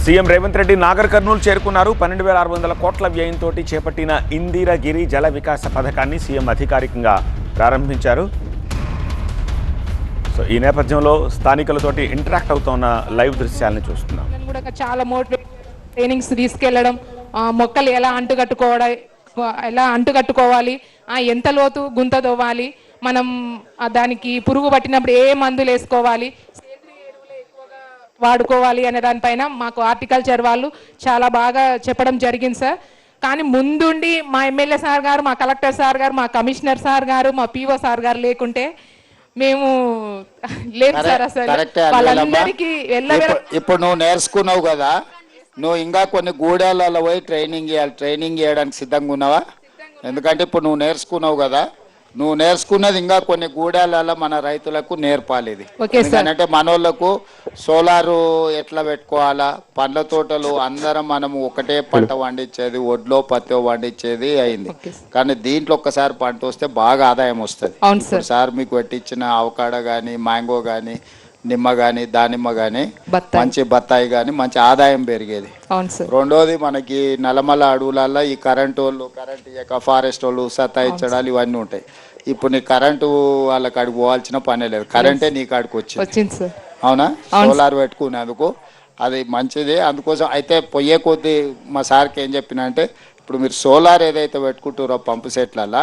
CM Revanth Reddy Nagar Kurnool చేరుకున్నారు. పన్నెండు వేల ఆరు వందల కోట్ల వ్యయంతో చేపట్టిన ఇందిరగిరి జల వికాస పథకాన్ని సీఎం అధికారికంగా ప్రారంభించారు. సో ఈ నేపథ్యంలో స్థానికులతోటి ఇంటరాక్ట్ అవుతున్న లైవ్ దృశ్యాలను చూస్తున్నాం. కూడా చాలా మోటివేట్ ట్రైనింగ్స్ తీసుకెళ్ళడం మొక్కలు ఎలా అంటుకట్టుకోవడం ఎలా అంటుకట్టుకోవాలి ఎంత లోతు గుంత తవ్వాలి మనం దానికి పురుగు పట్టినప్పుడు ఏ మందులు వేసుకోవాలి వాడుకోవాలి అనే దానిపైన మాకు హార్టికల్చర్ వాళ్ళు చాలా బాగా చెప్పడం జరిగింది సార్. కానీ ముందుండి మా ఎమ్మెల్యే సార్ గారు మా కలెక్టర్ సార్ గారు మా కమిషనర్ సార్ గారు మా పీఓ సార్ గారు లేకుంటే మేము లేము సార్ అసలు. వాళ్ళందరికీ ఇప్పుడు నువ్వు నేర్చుకున్నావు కదా నువ్వు ఇంకా కొన్ని గూడాలలో పోయి ట్రైనింగ్ చేయాలి. ట్రైనింగ్ చేయడానికి సిద్ధంగా ఉన్నావా? ఎందుకంటే ఇప్పుడు నువ్వు నేర్చుకున్నావు కదా నువ్వు నేర్చుకున్నది ఇంకా కొన్ని గూడాలలో మన రైతులకు నేర్పాలి ఇది. ఎందుకంటే మనోళ్ళకు సోలారు ఎట్లా పెట్టుకోవాలా? పండ్ల తోటలు అందరం మనము ఒకటే పంట పండించేది ఒడ్లో పత్తి పండించేది అయింది. కానీ దీంట్లో ఒక్కసారి పంట వస్తే బాగా ఆదాయం వస్తుంది. సార్. మీకు పెట్టించిన అవకాడ కానీ మ్యాంగో కానీ నిమ్మ కానీ దానిమ్మ కానీ. మంచి బత్తాయి కానీ మంచి ఆదాయం పెరిగేది. రెండోది మనకి నల్లమల అడవులలో ఈ కరెంట్ వాళ్ళు కరెంట్ ఇయ్యక ఫారెస్ట్ వాళ్ళు సతాయించడాలు ఇవన్నీ ఉంటాయి. ఇప్పుడు నీ కరెంటు వాళ్ళ కాడికి పోవాల్సిన పనే లేదు. కరెంటే నీ కాడికి వచ్చింది. అవునా? సోలార్ పెట్టుకునేందుకు అది మంచిది. అందుకోసం అయితే పొయ్యే కొద్దీ మా సార్కి ఏం చెప్పిన అంటే ఇప్పుడు మీరు సోలార్ ఏదైతే పెట్టుకుంటారో పంపు సెట్లల్లో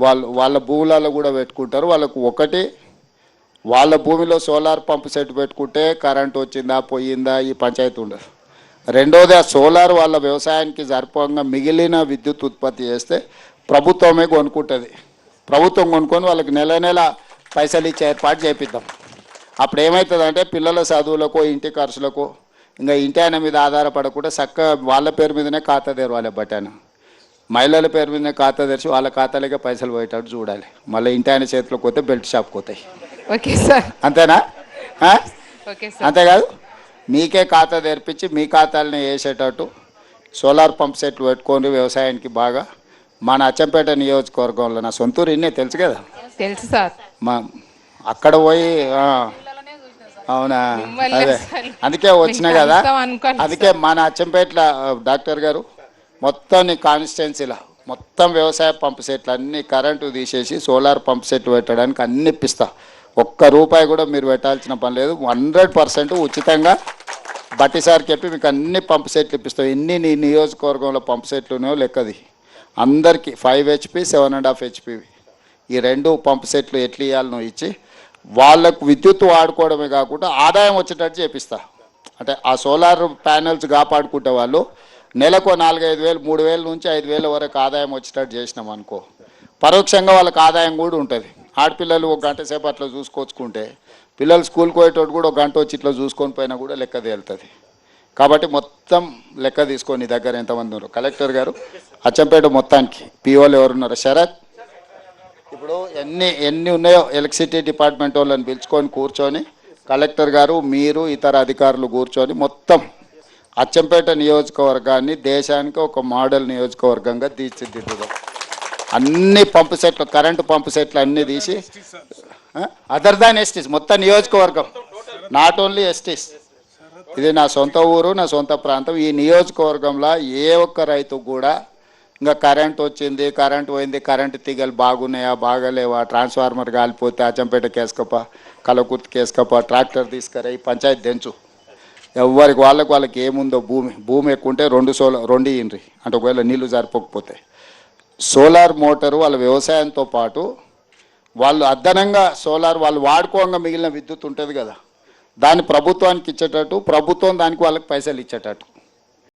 వాళ్ళు వాళ్ళ భూములలో కూడా పెట్టుకుంటారు. వాళ్ళకు ఒకటి వాళ్ళ భూమిలో సోలార్ పంప్ సెట్ పెట్టుకుంటే కరెంట్ వచ్చిందా పోయిందా ఈ పంచాయతీ ఉండదు. రెండోది ఆ సోలార్ వాళ్ళ వ్యవసాయానికి సరిపోగా మిగిలిన విద్యుత్ ఉత్పత్తి చేస్తే ప్రభుత్వమే కొనుక్కుంటుంది. ప్రభుత్వం కొనుక్కొని వాళ్ళకి నెల నెల పైసలు ఇచ్చే ఏర్పాటు చేపిద్దాం. అప్పుడు ఏమవుతుందంటే పిల్లల చదువులకు ఇంటి ఖర్చులకు ఇంకా ఇంటి ఆయన మీద ఆధారపడకుండా చక్కగా వాళ్ళ పేరు మీదనే ఖాతా తెరవాలి బట్టాను మహిళల పేరు మీదనే ఖాతా తెరిచి వాళ్ళ ఖాతాలకే పైసలు పోయేటట్టు చూడాలి. మళ్ళీ ఇంటి ఆయన చేతిలోకి పోతే బెల్ట్ షాప్కి పోతాయి. Okay sir. అంతేనా? అంతేకాదు మీకే ఖాతా తెరిపించి మీ ఖాతాలని వేసేటట్టు సోలార్ పంప్ సెట్లు పెట్టుకొని వ్యవసాయానికి బాగా. మన అచ్చంపేట నియోజకవర్గంలో నా సొంతూరు ఇన్నే తెలుసు కదా? తెలుసు సార్. మా అక్కడ పోయి అవునా? అదే. అందుకే వచ్చిన కదా. అందుకే మన అచ్చంపేటల ఆ, డాక్టర్ గారు మొత్తం నీ కాన్స్టిట్యున్సీలో మొత్తం వ్యవసాయ పంప్ సెట్లు అన్ని కరెంటు తీసేసి సోలార్ పంప్ సెట్ పెట్టడానికి అన్ని ఇప్పిస్తా. ఒక్క రూపాయి కూడా మీరు పెట్టాల్సిన పని లేదు. హండ్రెడ్ పర్సెంట్ ఉచితంగా బట్టి సార్కి చెప్పి మీకు అన్ని పంపు సెట్లు ఇప్పిస్తాం. ఎన్ని నీ నియోజకవర్గంలో పంపు సెట్లు ఉన్నాయో లెక్కది. అందరికీ five HP seven and half HP ఈ రెండు పంప్ సెట్లు ఎట్లు ఇవ్వాలనో ఇచ్చి. వాళ్ళకు విద్యుత్ వాడుకోవడమే కాకుండా ఆదాయం వచ్చేటట్టు చేపిస్తా. అంటే ఆ సోలార్ ప్యానెల్స్ కాపాడుకుంటే వాళ్ళు నెలకు నాలుగైదు వేలు మూడు వేల నుంచి ఐదు వేల వరకు ఆదాయం వచ్చేటట్టు చేసినాం అనుకో. పరోక్షంగా వాళ్ళకి ఆదాయం కూడా ఉంటుంది. ఆడపిల్లలు ఒక గంట సేపు అట్లా చూసుకొచ్చుకుంటే పిల్లలు స్కూల్కి పోయేటోడు కూడా ఒక గంట వచ్చి ఇట్లా చూసుకొని పోయినా కూడా లెక్క తేలుతుంది. కాబట్టి మొత్తం లెక్క తీసుకొని నీ దగ్గర ఎంతమంది ఉన్నారు? కలెక్టర్ గారు అచ్చంపేట మొత్తానికి పిఓలు ఎవరున్నారు? శరత్. ఇప్పుడు ఎన్ని ఎన్ని ఉన్నాయో ఎలక్ట్రిసిటీ డిపార్ట్మెంట్ వాళ్ళని పిలుచుకొని కూర్చొని కలెక్టర్ గారు మీరు ఇతర అధికారులు కూర్చొని మొత్తం అచ్చంపేట నియోజకవర్గాన్ని దేశానికి ఒక మోడల్ నియోజకవర్గంగా తీర్చిదిద్దుదాం. అన్ని పంపు సెట్లు కరెంటు పంపు సెట్లు అన్నీ తీసి అదర్ దాన్ ఎస్టీస్ మొత్తం నియోజకవర్గం. నాట్ ఓన్లీ ఎస్టీస్ ఇది నా సొంత ఊరు నా సొంత ప్రాంతం. ఈ నియోజకవర్గంలో ఏ ఒక్క రైతు కూడా ఇంకా కరెంట్ వచ్చింది కరెంట్ పోయింది కరెంటు తీగలు బాగున్నాయా బాగాలేవా ట్రాన్స్ఫార్మర్ కాలిపోతే అచ్చంపేట కేసుకప్ప కలకుర్తి కేసుకప్ప ట్రాక్టర్ తీసుకురా ఈ పంచాయతీ దెంచు ఎవరికి వాళ్ళకి వాళ్ళకి ఏముందో భూమి భూమి ఎక్కువంటే రెండు సోలార్ రెండు ఇండ్రి అంటే ఒకవేళ నీళ్ళు సరిపోకపోతే సోలార్ మోటారు వాళ్ళ వ్యవసాయంతో పాటు వాళ్ళు అదనంగా సోలార్ వాళ్ళు వాడుకోగా మిగిలిన విద్యుత్ ఉంటుంది కదా. దాన్ని ప్రభుత్వానికి ఇచ్చేటట్టు ప్రభుత్వం దానికి వాళ్ళకి పైసలు ఇచ్చేటట్టు.